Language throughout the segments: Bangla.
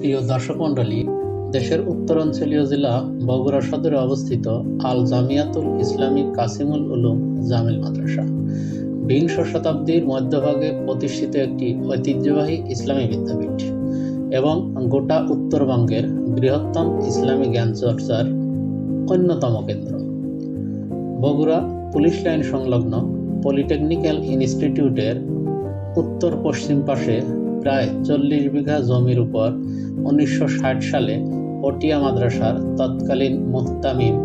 প্রিয় দর্শক মণ্ডলী, দেশের উত্তরাঞ্চলীয় জেলা বগুড়া সদরে অবস্থিত আল জামিয়াতুল ইসলামী কাসিমুল উলুম জামিল মাদ্রাসা। বিংশ শতাব্দীর মধ্যভাগে প্রতিষ্ঠিত একটি ঐতিহ্যবাহী ইসলামী বিদ্যাপীঠ এবং গোটা উত্তরবঙ্গের বৃহত্তম ইসলামী জ্ঞান চর্চার অন্যতম কেন্দ্র। বগুড়া পুলিশ লাইন সংলগ্ন পলিটেকনিক্যাল ইনস্টিটিউটের উত্তর পশ্চিম পাশে প্রায় চল্লিশ বিঘা জমির উপর উনিশশো ষাট সালে পটিয়া মাদ্রাসার তৎকালীন মুহতামিম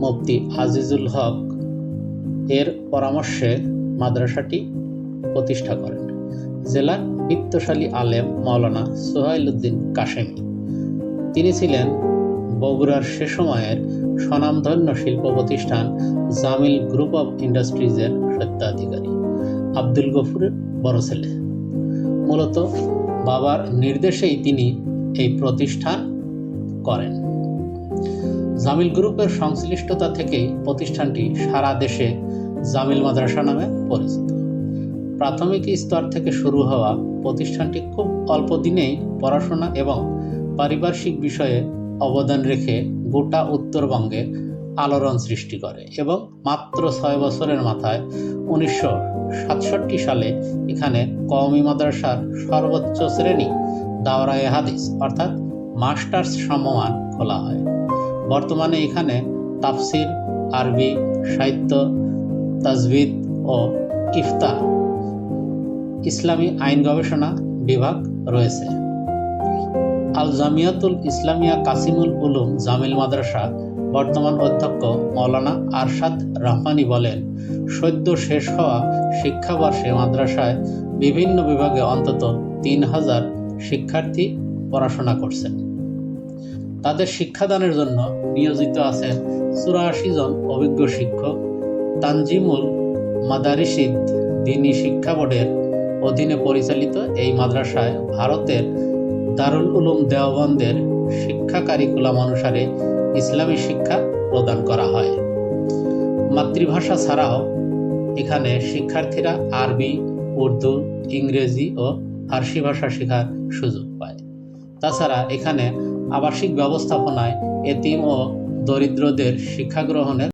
মুফতি আজিজুল হক এর পরামর্শে মাদ্রাসাটি প্রতিষ্ঠা করেন। জেলার বিত্তশালী আলেম মাওলানা সোহাইল উদ্দিন কাশেমি। তিনি ছিলেন বগুড়ার সে সময়ের স্বনামধন্য শিল্প প্রতিষ্ঠান জামিল গ্রুপ অফ ইন্ডাস্ট্রিজের স্বত্বাধিকারী। আব্দুল গফুরের বড় ছেলে। মূলত বাবার নির্দেশেই তিনি এই প্রতিষ্ঠান করেন। জামিল গ্রুপের সংশ্লিষ্টতা থেকেই প্রতিষ্ঠানটি সারা দেশে জামিল মাদ্রাসা নামে পরিচিত। প্রাথমিক স্তর থেকে শুরু হওয়া প্রতিষ্ঠানটি খুব অল্প দিনেই পড়াশোনা এবং পারিপার্শ্বিক বিষয়ে অবদান রেখে গোটা উত্তরবঙ্গে আলোড়ন সৃষ্টি করে এবং মাত্র ছয় বছরের মাথায় উনিশশো সাতষট্টি সালে এখানে কওমি মাদ্রাসার সর্বোচ্চ শ্রেণি দাওরায়ে হাদিস, অর্থাৎ মাস্টার্স সমমান খোলা হয়। বর্তমানে এখানে তাফসির, আরবি, সাহিত্য, তাজবিদ ও ইফতা ইসলামী আইন গবেষণা বিভাগ রয়েছে। আল জামিয়াতুল ইসলামিয়া কাসিমুল উলুম জামিল মাদ্রাসা বর্তমান অধ্যক্ষ মৌলানা আরশাদ রহমানি বলেন, সদ্য শেষ হওয়া শিক্ষাবর্ষে মাদ্রাসায় বিভিন্ন বিভাগে অন্তত তিন হাজার শিক্ষার্থী পড়াশোনা করছেন। তাদের শিক্ষাদানের জন্য নিয়োজিত আছেন চুরাশি জন অভিজ্ঞ শিক্ষক। তানজিমুল মাদারিসিদ দিনী শিক্ষা বোর্ডের অধীনে পরিচালিত এই মাদ্রাসায় ভারতের দারুল উলুম দেওবন্দের শিক্ষা কারিকুলাম অনুসারে ইসলামী শিক্ষা প্রদান করা হয়। মাতৃভাষা ছাড়াও এখানে শিক্ষার্থীরা আরবি, উর্দু, ইংরেজি ও ফার্সি ভাষা শেখার সুযোগ পায়। তাছাড়া এখানে আবাসিক ব্যবস্থাপনায় এতিম ও দরিদ্রদের শিক্ষা গ্রহণের